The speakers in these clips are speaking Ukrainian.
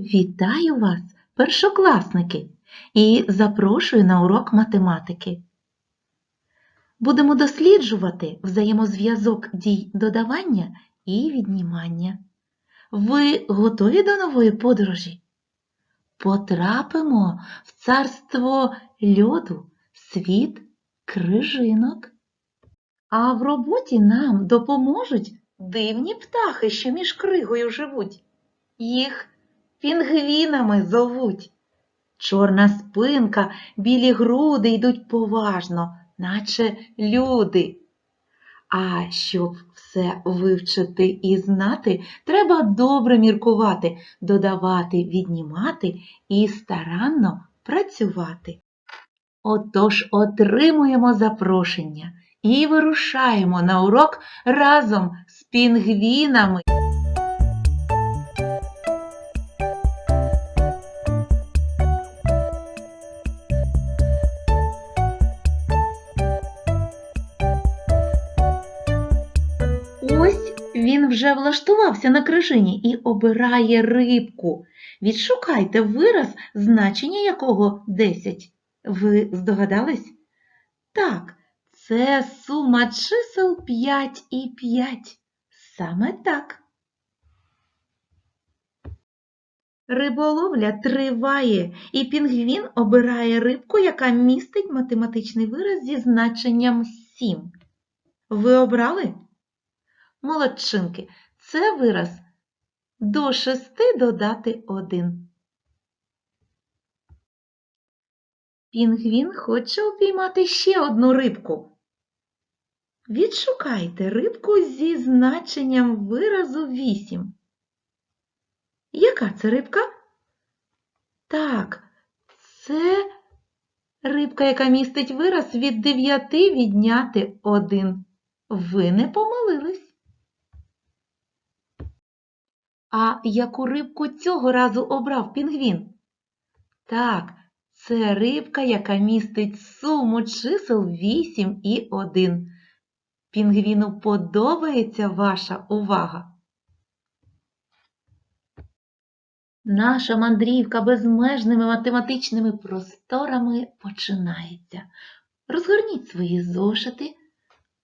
Вітаю вас, першокласники, і запрошую на урок математики. Будемо досліджувати взаємозв'язок дій додавання і віднімання. Ви готові до нової подорожі? Потрапимо в царство льоду, світ крижинок. А в роботі нам допоможуть дивні птахи, що між кригою живуть. Їх пінгвінами зовуть. Чорна спинка, білі груди йдуть поважно, наче люди. А щоб все вивчити і знати, треба добре міркувати, додавати, віднімати і старанно працювати. Отож отримуємо запрошення і вирушаємо на урок разом з пінгвінами. Вже влаштувався на крижині і обирає рибку. Відшукайте вираз, значення якого 10. Ви здогадались? Так, це сума чисел 5 і 5. Саме так. Риболовля триває, і пінгвін обирає рибку, яка містить математичний вираз зі значенням 7. Ви обрали? Молодчинки, це вираз до 6 додати 1. Пінгвін хоче упіймати ще одну рибку. Відшукайте рибку зі значенням виразу 8. Яка це рибка? Так, це рибка, яка містить вираз від 9 відняти 1. Ви не помилились. А яку рибку цього разу обрав пінгвін? Так, це рибка, яка містить суму чисел 8 і 1. Пінгвіну подобається ваша увага. Наша мандрівка безмежними математичними просторами починається. Розгорніть свої зошити,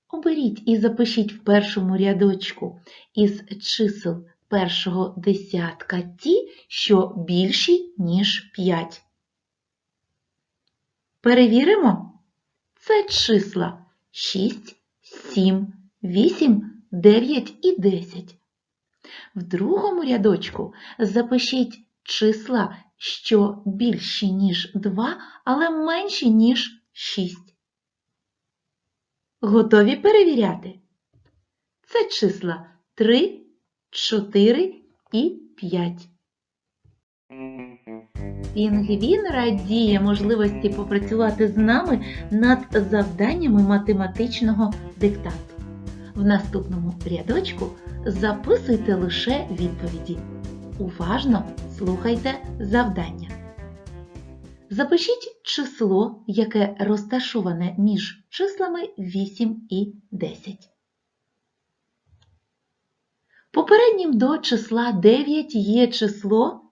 оберіть і запишіть в першому рядочку із чисел першого десятка ті, що більші, ніж 5. Перевіримо. Це числа 6, 7, 8, 9 і 10. В другому рядочку запишіть числа, що більші, ніж 2, але менші, ніж 6. Готові перевіряти? Це числа 3, 4 і 5. Пінгвін радіє можливості попрацювати з нами над завданнями математичного диктанту. В наступному рядочку записуйте лише відповіді. Уважно слухайте завдання. Запишіть число, яке розташоване між числами 8 і 10. Попереднім до числа 9 є число.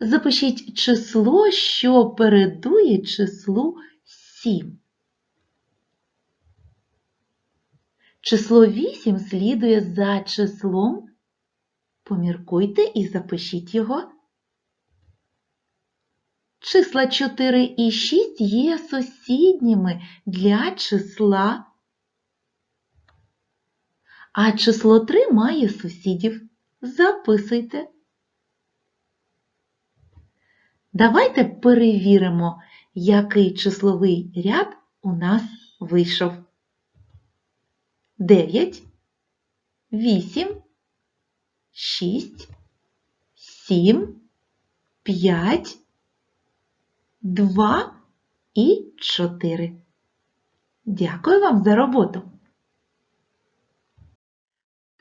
Запишіть число, що передує числу 7. Число 8 слідує за числом. Поміркуйте і запишіть його. Числа 4 і 6 є сусідніми для числа, а число 3 має сусідів. Записуйте. Давайте перевіримо, який числовий ряд у нас вийшов. 9, 8, 6, 7, 5, 2 і 4. Дякую вам за роботу.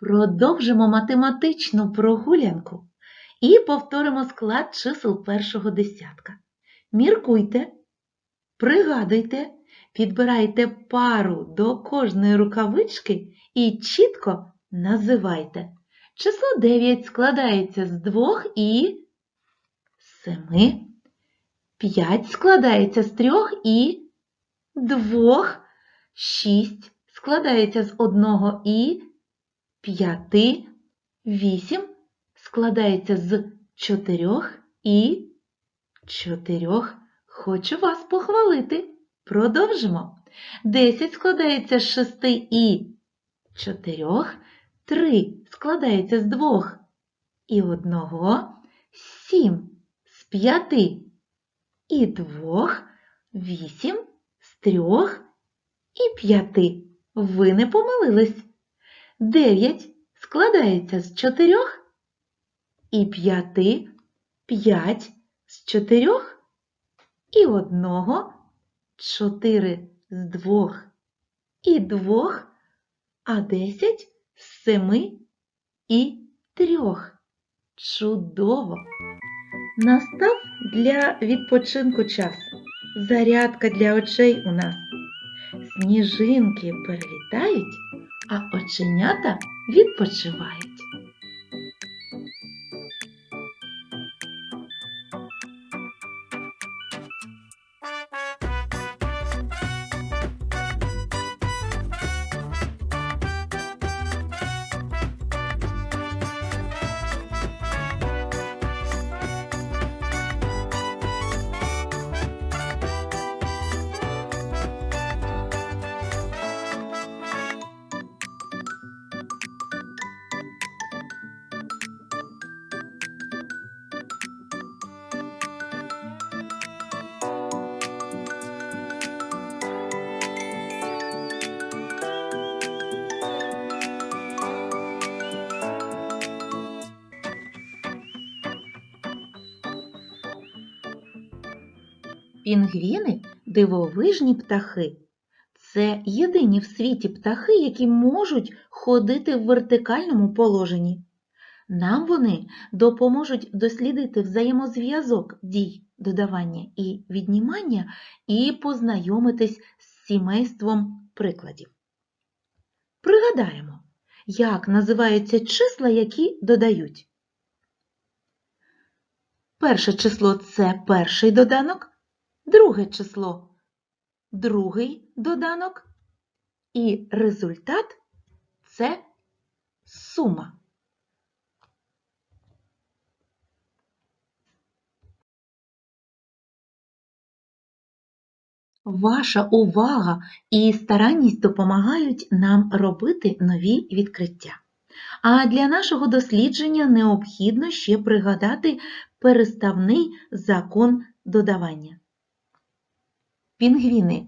Продовжимо математичну прогулянку і повторимо склад чисел першого десятка. Міркуйте, пригадуйте, підбирайте пару до кожної рукавички і чітко називайте. Число 9 складається з 2 і 7. 5 складається з 3 і 2. 6 складається з 1 і 5. 8 складається з 4 і 4. Хочу вас похвалити. Продовжимо. 10 складається з 6 і 4. 3 складається з 2 і 1. 7 з 5 і 2. 8 з 3 і 5. Ви не помилились. 9 складається з 4 і 5. 5 з 4 і 1. 4 з 2 і 2, а 10 з 7 і 3. Чудово! Настав для відпочинку час. Зарядка для очей у нас. Сніжинки перелітають, а оченята відпочивають. Пінгвіни дивовижні птахи. Це єдині в світі птахи, які можуть ходити в вертикальному положенні. Нам вони допоможуть дослідити взаємозв'язок дій додавання і віднімання і познайомитись з сімейством прикладів. Пригадаємо, як називаються числа, які додають. Перше число це перший доданок, друге число другий доданок, і результат це сума. Ваша увага і старанність допомагають нам робити нові відкриття. А для нашого дослідження необхідно ще пригадати переставний закон додавання. Пінгвіни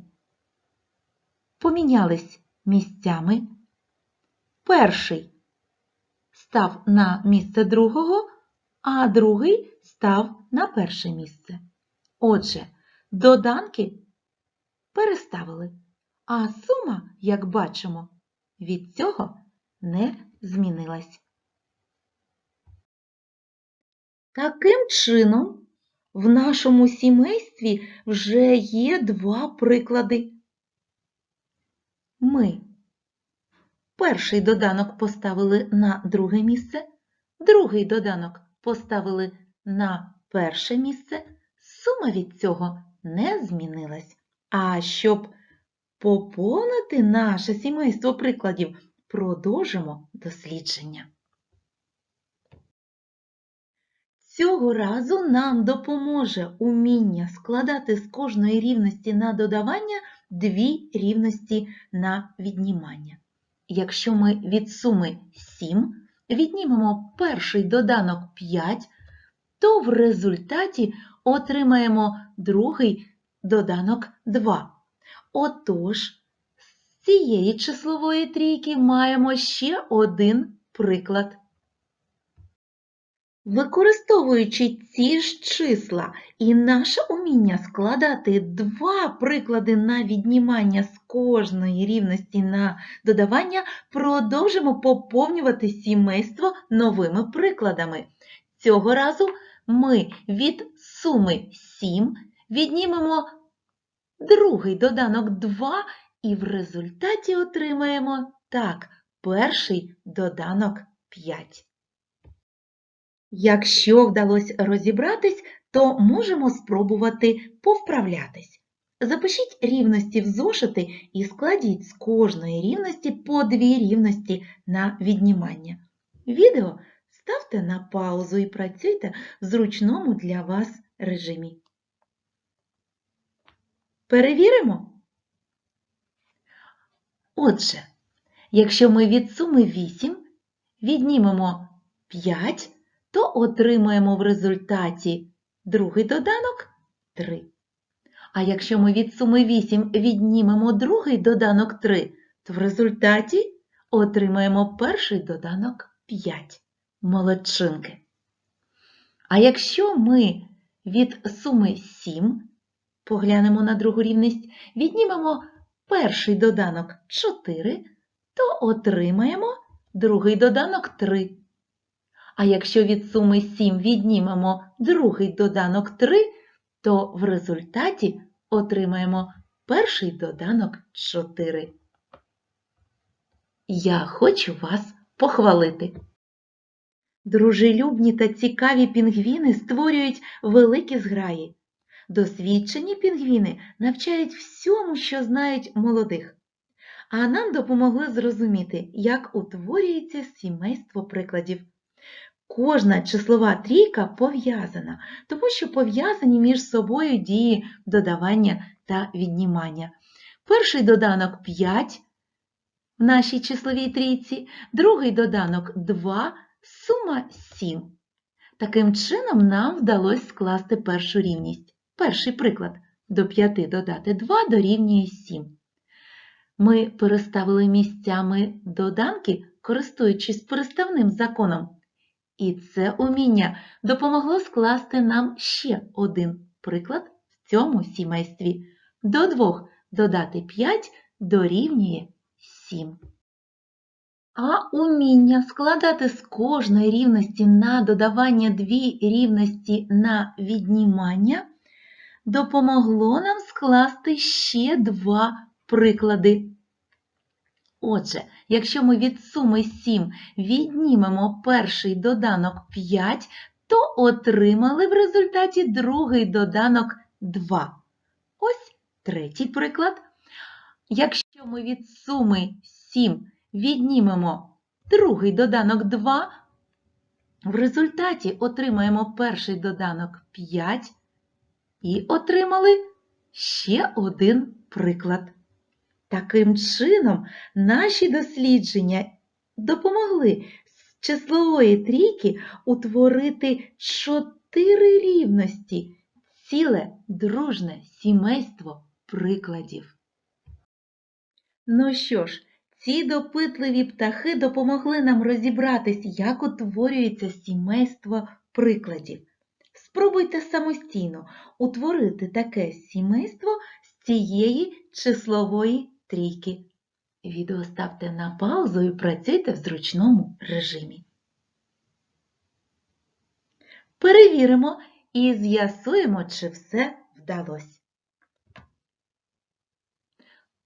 помінялись місцями. Перший став на місце другого, а другий став на перше місце. Отже, доданки переставили, а сума, як бачимо, від цього не змінилась. Таким чином, в нашому сімействі вже є два приклади. Ми перший доданок поставили на друге місце, другий доданок поставили на перше місце, сума від цього не змінилась. А щоб поповнити наше сімейство прикладів, продовжимо дослідження. Цього разу нам допоможе уміння складати з кожної рівності на додавання дві рівності на віднімання. Якщо ми від суми 7 віднімемо перший доданок 5, то в результаті отримаємо другий доданок 2. Отож, з цієї числової трійки маємо ще один приклад. Використовуючи ці ж числа і наше уміння складати два приклади на віднімання з кожної рівності на додавання, продовжимо поповнювати сімейство новими прикладами. Цього разу ми від суми 7 віднімемо другий доданок 2 і в результаті отримаємо так, перший доданок 5. Якщо вдалося розібратись, то можемо спробувати повправлятись. Запишіть рівності в зошити і складіть з кожної рівності по дві рівності на віднімання. Відео ставте на паузу і працюйте в зручному для вас режимі. Перевіримо. Отже, якщо ми від суми 8 віднімемо 5, то отримаємо в результаті другий доданок 3. А якщо ми від суми 8 віднімемо другий доданок 3, то в результаті отримаємо перший доданок 5. Молодчинки. А якщо ми від суми 7, поглянемо на другу рівність, віднімемо перший доданок 4, то отримаємо другий доданок 3. А якщо від суми 7 віднімемо другий доданок 3, то в результаті отримаємо перший доданок 4. Я хочу вас похвалити. Дружелюбні та цікаві пінгвіни створюють великі зграї. Досвідчені пінгвіни навчають всьому, що знають молодих. А нам допомогли зрозуміти, як утворюється сімейство прикладів. Кожна числова трійка пов'язана, тому що пов'язані між собою дії додавання та віднімання. Перший доданок 5 в нашій числовій трійці, другий доданок 2, сума 7. Таким чином нам вдалося скласти першу рівність. Перший приклад до 5 додати 2 дорівнює 7. Ми переставили місцями доданки, користуючись переставним законом. І це уміння допомогло скласти нам ще один приклад в цьому сімействі. До 2 додати 5 дорівнює 7. А уміння складати з кожної рівності на додавання дві рівності на віднімання допомогло нам скласти ще два приклади. Отже, якщо ми від суми 7 віднімемо перший доданок 5, то отримали в результаті другий доданок 2. Ось третій приклад. Якщо ми від суми 7 віднімемо другий доданок 2, в результаті отримаємо перший доданок 5 і отримали ще один приклад. Таким чином, наші дослідження допомогли з числової трійки утворити чотири рівності, ціле дружне сімейство прикладів. Ну що ж, ці допитливі птахи допомогли нам розібратись, як утворюється сімейство прикладів. Спробуйте самостійно утворити таке сімейство з цієї числової трійки. Відео ставте на паузу і працюйте в зручному режимі. Перевіримо і з'ясуємо, чи все вдалося.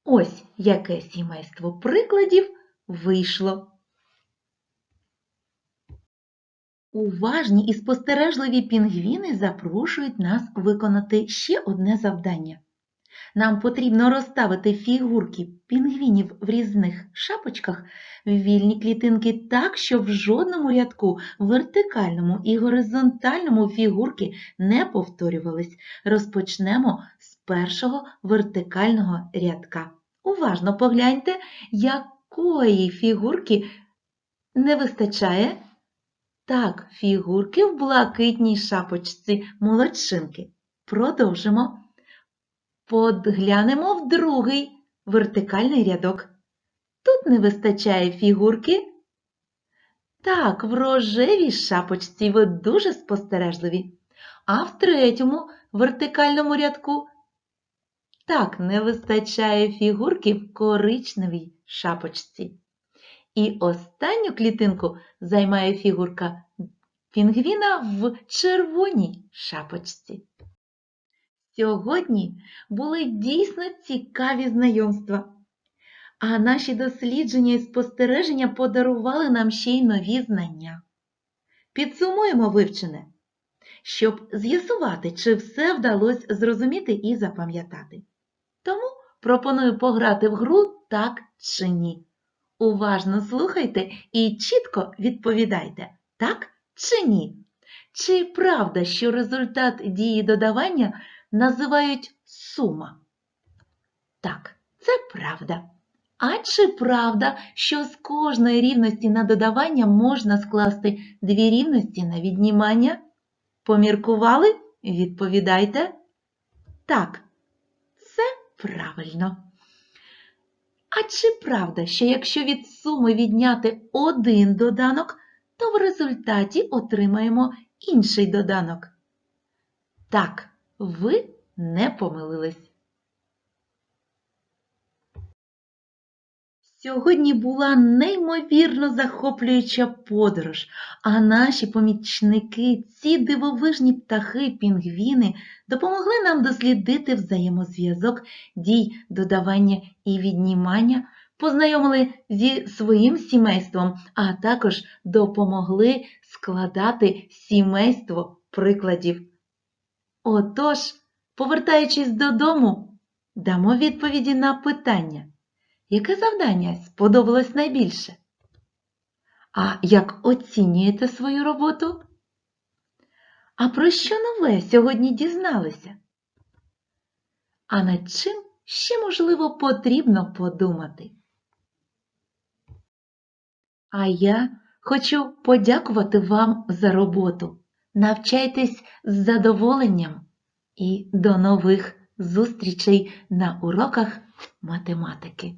Ось яке сімейство прикладів вийшло. Уважні і спостережливі пінгвіни запрошують нас виконати ще одне завдання. Нам потрібно розставити фігурки пінгвінів в різних шапочках в вільні клітинки так, щоб в жодному рядку вертикальному і горизонтальному фігурки не повторювались. Розпочнемо з першого вертикального рядка. Уважно погляньте, якої фігурки не вистачає. Так, фігурки в блакитній шапочці молодшинки. Продовжимо. Подглянемо в другий вертикальний рядок. Тут не вистачає фігурки. Так, в рожевій шапочці ви дуже спостережливі. А в третьому вертикальному рядку так не вистачає фігурки в коричневій шапочці. І останню клітинку займає фігурка пінгвіна в червоній шапочці. Сьогодні були дійсно цікаві знайомства, а наші дослідження і спостереження подарували нам ще й нові знання. підсумуємо вивчене, щоб з'ясувати, чи все вдалося зрозуміти і запам'ятати. Тому пропоную пограти в гру так чи ні. Уважно слухайте і чітко відповідайте, так чи ні. Чи правда, що результат дії додавання називають сума? Так, це правда. А чи правда, що з кожної рівності на додавання можна скласти дві рівності на віднімання? Поміркували? Відповідайте. Так, це правильно. А чи правда, що якщо від суми відняти один доданок, то в результаті отримаємо інший доданок? Так, ви не помилились. Сьогодні була неймовірно захоплююча подорож, а наші помічники, ці дивовижні птахи, пінгвіни, допомогли нам дослідити взаємозв'язок дій додавання і віднімання, познайомили зі своїм сімейством, а також допомогли складати сімейство прикладів. Отож, повертаючись додому, дамо відповіді на питання. Яке завдання сподобалось найбільше? А як оцінюєте свою роботу? А про що нове сьогодні дізналися? А над чим ще, можливо, потрібно подумати? А я хочу подякувати вам за роботу. Навчайтесь з задоволенням і до нових зустрічей на уроках математики.